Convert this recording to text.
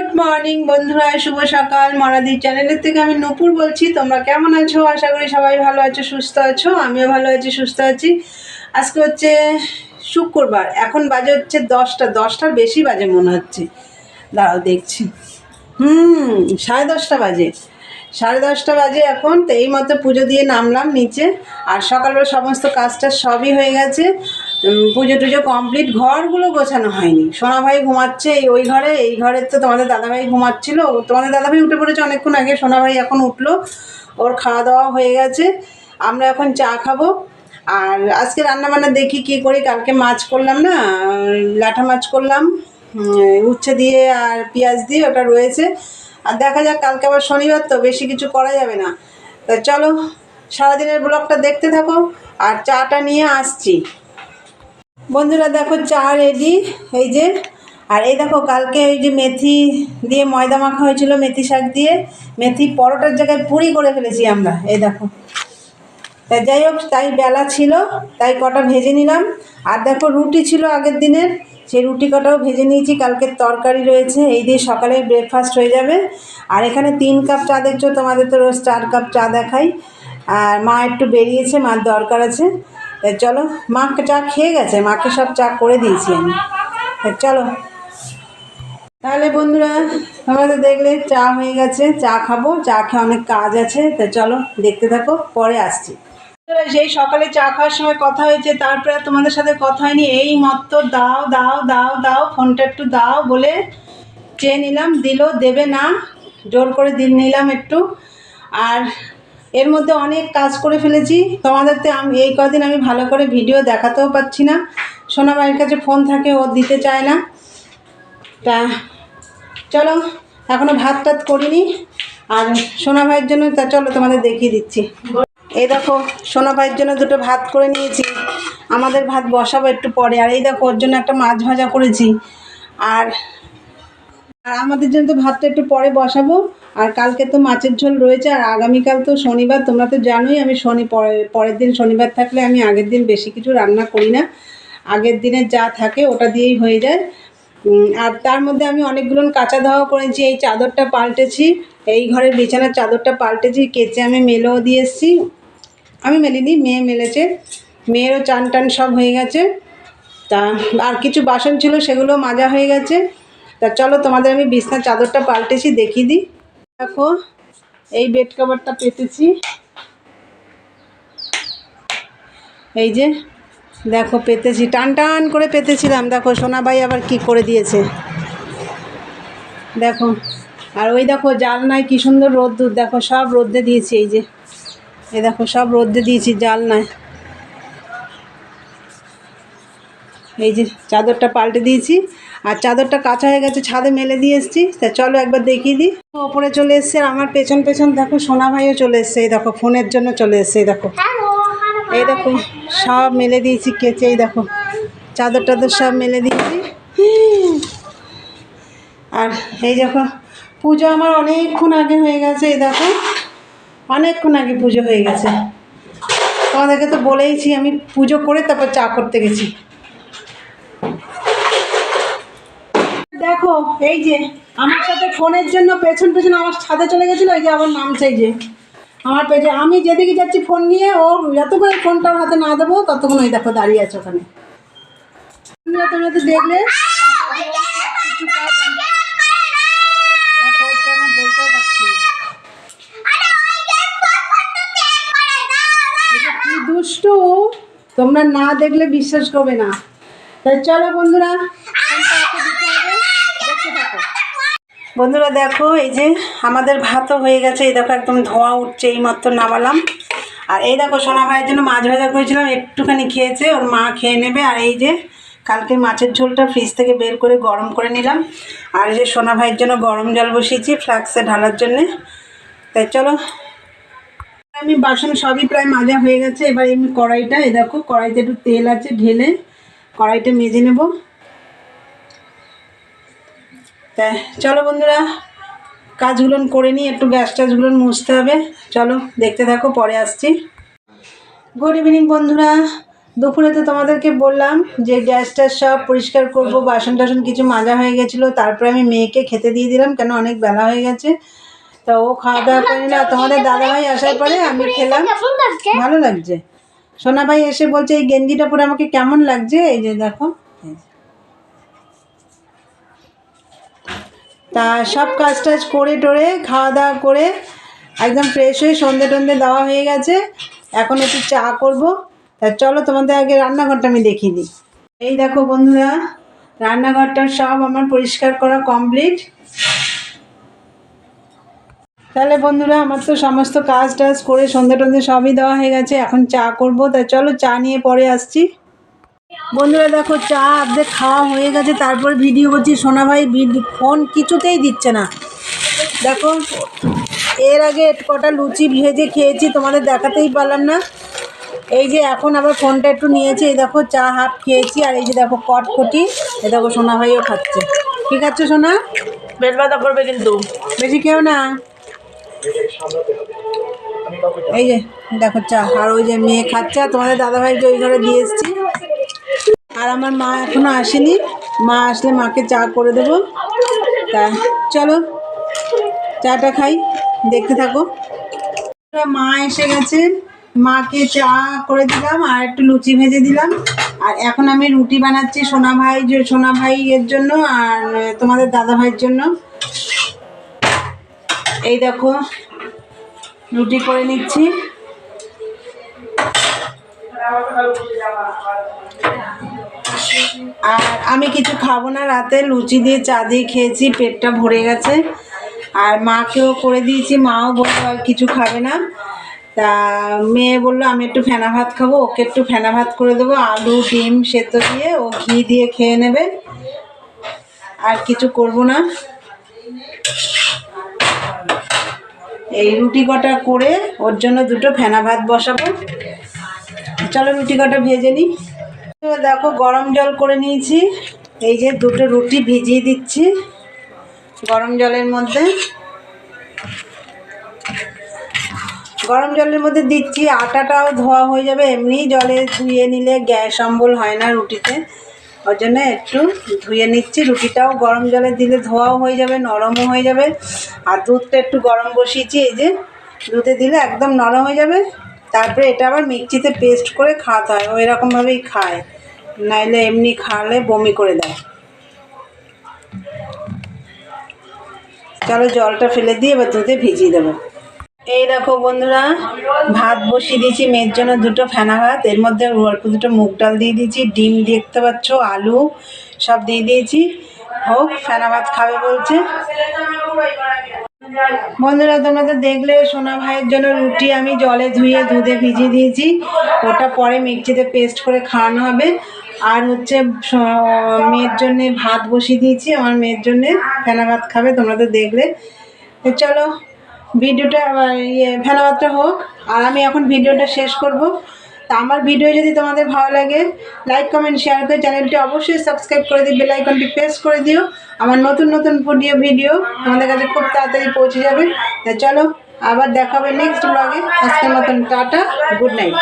Good morning বন্ধুরা, শুভ সকাল। মনাদির চ্যানেলের থেকে আমি নূপুর বলছি। তোমরা কেমন আছো? আশা করি সবাই ভালো আছো, সুস্থ আছো। আমিও ভালো আছি, সুস্থ আছি। আজকে হচ্ছে শুক্রবার। এখন বাজে হচ্ছে দশটা। দশটার বেশি বাজে মনে হচ্ছে। দাঁড়াও, দেখছি। হুম, সাড়ে দশটা বাজে। সাড়ে দশটা বাজে এখন, তো এই মতো পুজো দিয়ে নামলাম নিচে। আর সকালবেলা সমস্ত কাজটা সবই হয়ে গেছে। পুজো টুজো কমপ্লিট ঘরগুলো গোছানো হয়নি। সোনা ভাই ঘুমাচ্ছে এই, ওই ঘরে, এই ঘরে তো তোমাদের দাদাভাই ঘুমাচ্ছিল। তোমাদের দাদাভাই উঠে পড়েছে অনেকক্ষণ আগে সোনা ভাই এখন উঠল। ওর খাওয়া দাওয়া হয়ে গেছে। আমরা এখন চা খাব। আর আজকে রান্নাবান্না দেখি কী করি, কালকে মাছ করলাম না, লাঠা মাছ করলাম। উচ্ছে দিয়ে আর পেঁয়াজ দিয়ে ওটা রয়েছে। আর দেখা যাক, কালকে আবার শনিবার তো, বেশি কিছু করা যাবে না। তা চলো, সারাদিনের ব্লগটা দেখতে থাকো। আর চাটা নিয়ে আসছি। বন্ধুরা দেখো চা রেডি এই যে। আর এই দেখো কালকে ওই যে মেথি দিয়ে ময়দা মাখা হয়েছিল, মেথি শাক দিয়ে। মেথি পরোটার জায়গায় পুরি করে ফেলেছি আমরা, এই দেখো। তা যাই হোক, তাই বেলা ছিল, তাই কটা ভেজে নিলাম। আর দেখো রুটি ছিল আগের দিনের, সেই রুটি কটাও ভেজে নিয়েছি কালকের তরকারি রয়েছে, এই দিয়ে সকালে ব্রেকফাস্ট হয়ে যাবে। আর এখানে তিন কাপ চা দেখছ, তোমাদের তো রোজ চার কাপ চা দেখাই। আর মা একটু বেরিয়েছে, মার দরকার আছে। চলো, মাকে চা খেয়ে গেছে, মাকে সব চা করে দিয়েছি আমি। চলো। তাহলে বন্ধুরা তো দেখলে চা হয়ে গেছে, চা খাব, চা খেয়ে অনেক কাজ আছে। তা চলো, দেখতে থাকো, পরে আসছি। সেই সকালে চা খাওয়ার সময় কথা হয়েছে, তারপরে তোমাদের সাথে কথা হয়নি। এই মত দাও দাও দাও দাও, ফোনটা একটু দাও বলে চেয়ে নিলাম। দিল, দেবে না। জোর করে দিন নিলাম একটু। আর এর মধ্যে অনেক কাজ করে ফেলেছি। তোমাদের তো আমি, এই কদিন আমি ভালো করে ভিডিও দেখাতেও পাচ্ছি না। সোনা বাড়ির কাছে ফোন থাকে, ও দিতে চায় না। তা, চলো এখনও ভাত টাত করিনি। আর সোনা ভাইয়ের জন্য, তা চলো তোমাদের দেখিয়ে দিচ্ছি। এই দেখো, সোনা ভাইয়ের জন্য দুটো ভাত করে নিয়েছি। আমাদের ভাত বসাবো একটু পরে। আর এই দেখো, ওর জন্য একটা মাছ ভাজা করেছি। আর আর আমাদের জন্য তো ভাতটা একটু পরে বসাবো, আর কালকে তো মাছের ঝোল রয়েছে, আর আগামীকাল তো শনিবার, তোমরা তো জানোই আমি শনি পরে, পরের দিন শনিবার থাকলে আমি আগের দিন বেশি কিছু রান্না করি না। আগের দিনে যা থাকে ওটা দিয়েই হয়ে যায়। আর তার মধ্যে আমি অনেকগুলো কাঁচা ধোয়াও করেছি, এই চাদরটা পাল্টেছি, এই ঘরের বিছানার চাদরটা পাল্টেছি, কেচে আমি মেলেও দিয়ে এসেছি। আমি মেলিনি, মেয়ে মেলেছে, মেয়েরও চান টান সব হয়ে গেছে। তা, আর কিছু বাসন ছিল সেগুলো মাজা হয়ে গেছে। তা চলো তোমাদের আমি বিছনার চাদরটা পাল্টেছি, দেখিয়ে দিই। দেখো, এই বেড কভারটা পেতেছি। এই যে, দেখো পেতেছি, টান টান করে পেতেছিলাম। দেখো সোনাবাই আবার কি করে দিয়েছে। দেখো, আর ওই দেখো জাল নাই কি সুন্দর রোদ্দুর। দেখো, সব রোদ্দে দিয়েছি, এই যে। এই দেখো, সব রোদ্দে দিয়েছি জাল নাই এই যে, চাদরটা পাল্টে দিয়েছি। আর চাদরটা কাঁচা হয়ে গেছে ছাদে মেলে দিয়ে এসেছি। তা চলো একবার দেখিয়ে দিই। ওপরে চলে এসছে আর আমার পেছন পেছন দেখো সোনা ভাইও চলে এসছে। এই দেখো ফোনের জন্য চলে এসছে এই দেখো। এই দেখো সব মেলে দিয়েছি কেচে এই দেখো। চাদর টাদর সব মেলে দিয়েছি। আর এই দেখো পুজো আমার অনেকক্ষণ আগে হয়ে গেছে এই দেখো। অনেকক্ষণ আগে পুজো হয়ে গেছে। তোমাদেরকে তো বলেইছি আমি পুজো করে তারপর চা করতে গেছি। দেখো, এই যে, আমার সাথে ফোনের জন্য পেছন পেছন আমার ছাদে চলে গেছিল, এই যে আমার নামছে যে। আমার পেছনে, আমি যেদিকে যাচ্ছি ফোন নিয়ে, ও যতক্ষণ ফোনটা হাতে না দেবো, ততক্ষণ ওই দেখো দাঁড়িয়ে আছে ওখানে। তোমরা তো দেখলে দুষ্টু, তোমরা না দেখলে বিশ্বাস করবে না। তাই চলো বন্ধুরা ফোনটা ওকে দিতে হবে দেখতে থাকো বন্ধুরা দেখো, এই যে আমাদের ভাতও হয়ে গেছে। এই দেখো একদম ধোঁয়া উঠছে, এই মাত্র নামালাম। আর এই দেখো, সোনা ভাইয়ের জন্য মাছ ভাজা করেছিলাম, একটুখানি খেয়েছে, ওর মা খেয়ে নেবে। আর এই যে কালকে মাছের ঝোলটা ফ্রিজ থেকে বের করে গরম করে নিলাম। আর এই যে সোনা ভাইয়ের জন্য গরম জল বসিয়েছি ফ্লাক্সে ঢালার জন্যে। তাই চলো, আমি বাসন সবই প্রায় মাজা হয়ে গেছে। এবার আমি কড়াইটা, এই দেখো, কড়াইতে একটু তেল আছে, ঢেলে কড়াইটা মেজে নেব। তা চলো বন্ধুরা, কাজগুলো করে নিই, একটু গ্যাস ট্যাসগুলো মুছতে হবে। চলো দেখতে থাকো, পরে আসছি। গুড ইভিনিং বন্ধুরা, দুপুরে তো তোমাদেরকে বললাম যে গ্যাস ট্যাস সব পরিষ্কার করব, বাসন টাসন কিছু মাজা হয়ে গেছিল, তারপরে আমি মেয়েকে খেতে দিয়ে দিলাম, কেন অনেক বেলা হয়ে গেছে। তো ও খাওয়া দাওয়া করে না তোমাদের দাদাভাই আসার পরে আমি খেলাম। ভালো লাগছে। সোনা ভাই এসে বলছে, এই গেঞ্জিটা পরে আমাকে কেমন লাগছে? এই যে দেখো তা সব কাজ টাজ করে টোরে, খাওয়া দাওয়া করে একদম ফ্রেশ হয়ে সন্ধে টন্ধে দেওয়া হয়ে গেছে। এখন একটু চা করব। তা চলো তোমাদের আগে রান্নাঘরটা আমি দেখিয়ে দিই। এই দেখো বন্ধুরা, রান্নাঘরটা সব আমার পরিষ্কার করা কমপ্লিট তাহলে বন্ধুরা, আমার তো সমস্ত কাজ টাজ করে সন্ধে টন্ধে সবই দেওয়া হয়ে গেছে। এখন চা করব। তা চলো চা নিয়ে পরে আসছি। বন্ধুরা দেখো চা অর্ধেক খাওয়া হয়ে গেছে তারপর ভিডিও করছি। সোনা ভাই ফোন কিছুতেই দিচ্ছে না। দেখো এর আগে কটা লুচি ভেজে খেয়েছি তোমাদের দেখাতেই পারলাম না। এই যে এখন আবার ফোনটা একটু নিয়েছি এই দেখো চা হাফ খেয়েছি আর এই যে দেখো কটকটি এই দেখো সোনা ভাইও খাচ্ছে। কি খাচ্ছে সোনা? পেট ব্যথা করবে কিন্তু। বেশি কেউ না। এই যে দেখো চা আর ওই যে মেয়ে খাচ্ছে আর তোমাদের দাদাভাইকে ওই ঘরে দিয়ে এসছি। আর আমার মা এখনও আসেনি। মা আসলে মাকে চা করে দেবো। তা চলো, চাটা খাই, দেখতে থাকো। মা এসে গেছে। মাকে চা করে দিলাম আর একটু লুচি ভেজে দিলাম। আর এখন আমি রুটি বানাচ্ছি সোনা ভাই সোনা ভাই এর জন্য আর তোমাদের দাদা ভাইয়ের জন্য। এই দেখো, রুটি করে নিচ্ছি। আর আমি কিছু খাব না, রাতে লুচি দিয়ে চা দিয়ে খেয়েছি, পেটটা ভরে গেছে। আর মাকেও করে দিয়েছি, মাও বলল আর কিছু খাবে না। তা মেয়ে বলল, আমি একটু ফেনা ভাত খাব, ওকে একটু ফেনা ভাত করে দেবো, আলু, ডিম সেদ্ধ দিয়ে ও ঘি দিয়ে খেয়ে নেবে। আর কিছু করব না। এই রুটি কটা করে ওর জন্য দুটো ফেনা ভাত বসাবো। চলো রুটি কটা ভেজে নিই। দেখো গরম জল করে নিয়েছি। এই যে দুটো রুটি ভিজিয়ে দিচ্ছি গরম জলের মধ্যে। গরম জলের মধ্যে দিচ্ছি, আটাটাও ধোয়া হয়ে যাবে। এমনি জলে ধুয়ে নিলে গ্যাস অম্বল হয় না রুটিতে। ওর জন্য একটু ধুয়ে নিচ্ছি। রুটিটাও গরম জলে দিলে ধোয়াও হয়ে যাবে, নরমও হয়ে যাবে। আর দুধটা একটু গরম বসিয়েছি, এই যে দুধে দিলে একদম নরম হয়ে যাবে। তারপরে এটা আবার মিক্সিতে পেস্ট করে খাওয়াতে হয়। ওই রকমভাবেই খায়। নাইলে এমনি খাওয়ালে বমি করে দেয়। চলো জলটা ফেলে দিয়ে এবার দুধে ভিজিয়ে দেবো। এই দেখো বন্ধুরা, ভাত বসিয়ে দিয়েছি। মেয়ের জন্য দুটো ফেনা ভাত, এর মধ্যে অল্প দুটো মুগ ডাল দিয়ে দিয়েছি, ডিম দেখতে পাচ্ছ, আলু সব দিয়ে দিয়েছি। হোক, ফেনা ভাত খাবে বলছে। বন্ধুরা, তোমরা তো দেখলে সোনা ভাইয়ের জন্য রুটি আমি জলে ধুয়ে দুধে ভিজিয়ে দিয়েছি। ওটা পরে মিক্সিতে পেস্ট করে খাওয়ানো হবে। আর হচ্ছে মেয়ের জন্যে ভাত বসিয়ে দিয়েছি। আমার মেয়ের জন্যে ফেনা ভাত খাবে, তোমরা তো দেখলে। চলো, ভিডিওটা ইয়ে ফেনা ভাতটা হোক। আর আমি এখন ভিডিওটা শেষ করব। তা আমার ভিডিও যদি তোমাদের ভালো লাগে লাইক কমেন্ট শেয়ার করে চ্যানেলটি অবশ্যই সাবস্ক্রাইব করে দিই বেলাইকনটি প্রেস করে দিও। আমার নতুন নতুন ভিডিও ভিডিও তোমাদের কাছে খুব তাড়াতাড়ি পৌঁছে যাবে। তা চলো, আবার দেখাবে নেক্সট ব্লগে আজকের মতন টাটা গুড নাইট